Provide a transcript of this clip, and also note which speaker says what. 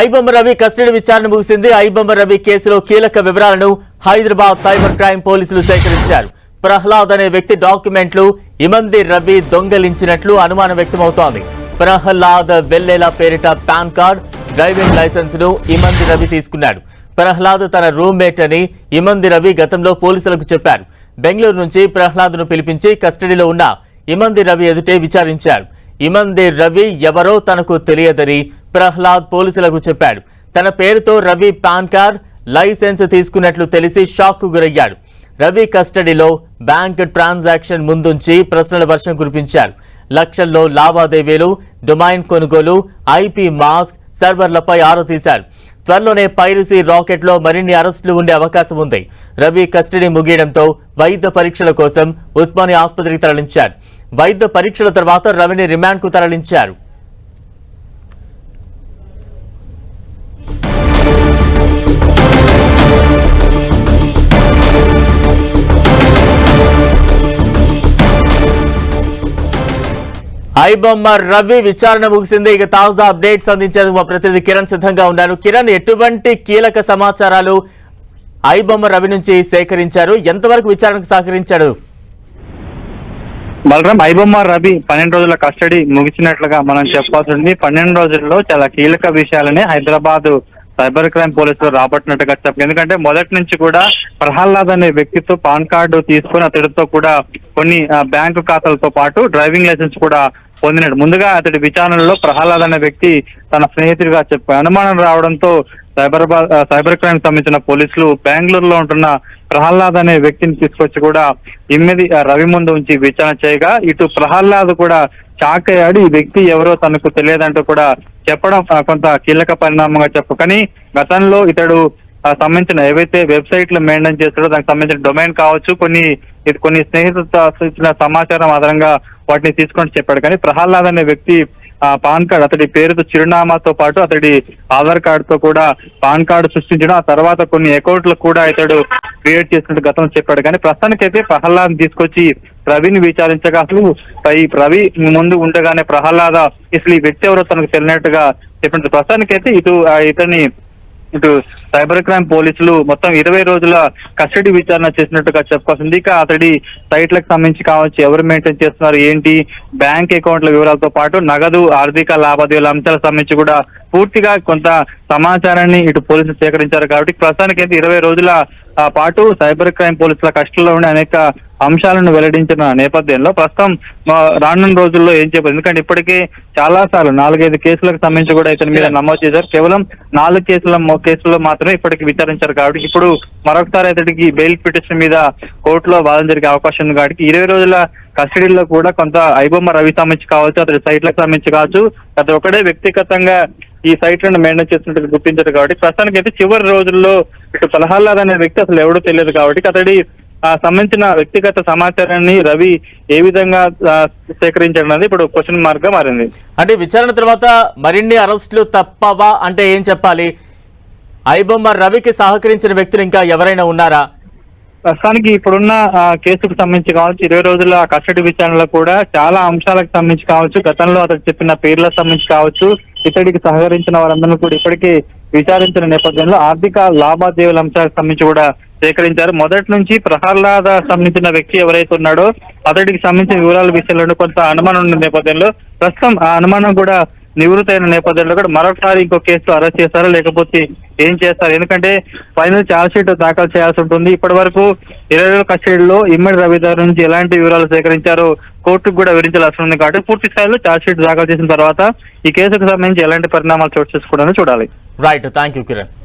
Speaker 1: IBomma Ravi custody విచారణ ముగిసింది. ఐబొమ్మ రవి కేసులో కీలక వివరాలను హైదరాబాద్ సైబర్ క్రైమ్ పోలీసులు సేకరించారు. ప్రహ్లాద్ అనే వ్యక్తి డాక్యుమెంట్లు ఇమంది రవి దొంగలించినట్లు అనుమానం వ్యక్తమవుతోంది. ప్రహ్లాద్ వెల్లేలా పేరిట పాన్ కార్డ్ డ్రైవింగ్ లైసెన్స్ను ఇమంది రవి తీసుకున్నాడు. ప్రహ్లాద్ తన రూమ్మేట్ అని ఇమంది రవి గతంలో పోలీసులకు చెప్పారు. బెంగళూరు నుంచి ప్రహ్లాద్ను పిలిపించి కస్టడీలో ఉన్న ఇమంది రవి ఎదుటే విచారించారు. ఇమంది రవి ఎవరో తనకు తెలియదని ప్రహ్లాద్ పోలీసులకు చెప్పాడు. తన పేరుతో రవి పాన్ కార్డ్ లైసెన్స్ తీసుకున్నట్లు తెలిసి షాక్కు గురయ్యాడు. రవి కస్టడీలో బ్యాంక్ ట్రాన్సాక్షన్ ముందుంచి ప్రశ్నల వర్షం కురిపించారు. లక్షల్లో లావాదేవీలు డొమైన్ కొనుగోలు ఐపీ మాస్క్ సర్వర్లపై ఆరా తీశారు. త్వరలోనే పైరసీ రాకెట్లో మరిన్ని అరెస్టులు ఉండే అవకాశం ఉంది. రవి కస్టడీ ముగియడంతో వైద్య పరీక్షల కోసం ఉస్మానియా ఆసుపత్రికి తరలించారు. వైద్య పరీక్షల తర్వాత రవిని రిమాండ్కు తరలించారు. ఐబొమ్మ రవి విచారణ ముగిసింది. ఇక తాజా అప్డేట్స్ అందించేందుకు మా ప్రతినిధి కిరణ్ సిద్ధంగా ఉన్నారు. కిరణ్ ఎటువంటి కీలక సమాచారాలు ఐబొమ్మ రవి నుంచి సేకరించారు? ఎంతవరకు విచారణకు సహకరించాడు?
Speaker 2: బలరాం ఐబొమ్మ రవి పన్నెండు రోజుల కస్టడీ ముగిసినట్లుగా మనం చెప్పాల్సి ఉంది పన్నెండు రోజుల్లో చాలా కీలక విషయాలని హైదరాబాద్ సైబర్ క్రైమ్ పోలీసులు రాబట్టినట్టుగా చెప్పారు. ఎందుకంటే మొదటి నుంచి కూడా ప్రహ్లాద్ అనే వ్యక్తితో పాన్ కార్డు తీసుకుని అతడితో కూడా కొన్ని బ్యాంకు ఖాతాలతో పాటు డ్రైవింగ్ లైసెన్స్ కూడా పొందినాడు. ముందుగా అతడి విచారణలో ప్రహ్లాద్ అనే వ్యక్తి తన స్నేహితుడిగా చెప్పారు అనుమానం రావడంతో సైబరాబాద్ సైబర్ క్రైమ్ సంబంధించిన పోలీసులు బెంగళూరులో ఉంటున్న ప్రహ్లాద్ అనే వ్యక్తిని తీసుకొచ్చి కూడా ఇమ్మిది రవి ముందు ఉంచి విచారణ చేయగా ఇటు ప్రహ్లాద్ కూడా షాక్ అయ్యాడు ఈ వ్యక్తి ఎవరో తనకు తెలియదంటూ కూడా చెప్పడం కొంత కీలక పరిణామంగా చెప్పు కానీ గతంలో ఇతడు సంబంధించిన ఏవైతే వెబ్సైట్లు మెయింటైన్ చేస్తాడో దానికి సంబంధించిన డొమైన్ కావచ్చు కొన్ని ఇది కొన్ని స్నేహితులతో ఇచ్చిన సమాచారం ఆధారంగా వాటిని తీసుకొని చెప్పాడు. కానీ ప్రహ్లాద్ అనే వ్యక్తి ఆ పాన్ కార్డ్ అతడి పేరుతో చిరునామాతో పాటు అతడి ఆధార్ కార్డ్తో కూడా పాన్ కార్డు సృష్టించడం ఆ తర్వాత కొన్ని అకౌంట్లు కూడా ఇతడు క్రియేట్ చేసినట్టు గతంలో చెప్పాడు. కానీ ప్రస్తుతానికైతే ప్రహ్లాద్ తీసుకొచ్చి రవిని విచారించగా అసలు ఈ రవి ముందు ఉండగానే ప్రహ్లాద అసలు ఈ వ్యక్తి ఎవరో తనకు తెలియనట్టుగా చెప్పినట్టు. ప్రస్తుతానికైతే ఇటు ఇతని ఇటు సైబర్ క్రైమ్ పోలీసులు మొత్తం ఇరవై రోజుల కస్టడీ విచారణ చేసినట్టుగా చెప్పుకోవాల్సింది ఇక అతడి సైట్లకు సంబంధించి కావచ్చు ఎవరు మెయింటైన్ చేస్తున్నారు ఏంటి? బ్యాంక్ అకౌంట్ల వివరాలతో పాటు నగదు ఆర్థిక లావాదేవీల అంశాలకు సంబంధించి కూడా పూర్తిగా కొంత సమాచారాన్ని ఇటు పోలీసులు సేకరించారు. కాబట్టి ప్రస్తుతానికి అయితే ఇరవై రోజుల ఆ, పాటు సైబర్ క్రైమ్ పోలీసుల కష్టంలో ఉండే అనేక అంశాలను వెల్లడించిన నేపథ్యంలో ప్రస్తుతం రానున్న రోజుల్లో ఏం చెప్పారు? ఎందుకంటే ఇప్పటికే చాలా సార్లు నాలుగైదు కేసులకు సంబంధించి కూడా ఇతని మీద నమోదు చేశారు. కేవలం నాలుగు కేసుల కేసుల్లో మాత్రమే ఇప్పటికి విచారించారు కాబట్టి ఇప్పుడు మరొకసారి ఇతడికి బెయిల్ పిటిషన్ మీద కోర్టులో వాదన జరిగే అవకాశం ఉంది కాబట్టి ఇరవై రోజుల కస్టడీలో కూడా కొంత ఐబొమ్మ రవి సంబంధించి కావచ్చు అతడి సైట్లకు సంబంధించి కావచ్చు అతడు ఒకడే వ్యక్తిగతంగా ఈ సైట్లను మెయింటైన్ చేస్తున్నట్టు గుర్తించారు కాబట్టి ప్రస్తుతానికి అయితే చివరి రోజుల్లో ఇటు ప్రహ్లాద్ అనే వ్యక్తి అసలు ఎవడో తెలియదు కాబట్టి అతడి సంబంధించిన వ్యక్తిగత సమాచారాన్ని రవి ఏ విధంగా సేకరించాడు ఇప్పుడు క్వశ్చన్ మార్క్గా మారింది.
Speaker 1: అంటే విచారణ తర్వాత మరిన్ని అరెస్టులు తప్పవా అంటే ఏం చెప్పాలి? ఐబొమ్మ రవికి సహకరించిన వ్యక్తులు ఇంకా ఎవరైనా ఉన్నారా?
Speaker 2: ప్రస్తుతానికి ఇప్పుడున్న కేసుకు సంబంధించి కావచ్చు ఇరవై రోజుల కస్టడీ విచారణలో కూడా చాలా అంశాలకు సంబంధించి కావచ్చు గతంలో అతడు చెప్పిన పేర్లకు సంబంధించి కావచ్చు ఇతడికి సహకరించిన వారందరూ కూడా ఇప్పటికీ విచారించిన నేపథ్యంలో ఆర్థిక లావాదేవీల అంశాలకు సంబంధించి కూడా సేకరించారు. మొదటి నుంచి ప్రహ్లాద సంబంధించిన వ్యక్తి ఎవరైతే ఉన్నాడో అతడికి సంబంధించిన వివరాల విషయంలో కొంత అనుమానం ఉన్న నేపథ్యంలో ప్రస్తుతం ఆ అనుమానం కూడా నివృత్తి నేపథ్యంలో కూడా మరొకసారి ఇంకో కేసు అరెస్ట్ చేస్తారా? లేకపోతే ఏం చేస్తారు? ఎందుకంటే ఫైనల్ ఛార్జ్ షీట్ దాఖలు చేయాల్సి ఉంటుంది. ఇప్పటి వరకు ఇరవై రోజుల కస్టడీలో ఇమ్మడి రవిదారు నుంచి ఎలాంటి వివరాలు సేకరించారో కోర్టుకు కూడా వివరించాల్సి ఉంది. కాబట్టి పూర్తి స్థాయిలో ఛార్జ్ షీట్ దాఖలు చేసిన తర్వాత ఈ కేసుకు సంబంధించి ఎలాంటి పరిణామాలు చోటు చేసుకోవడానికి చూడాలి.
Speaker 1: Right, thank you, Kiran.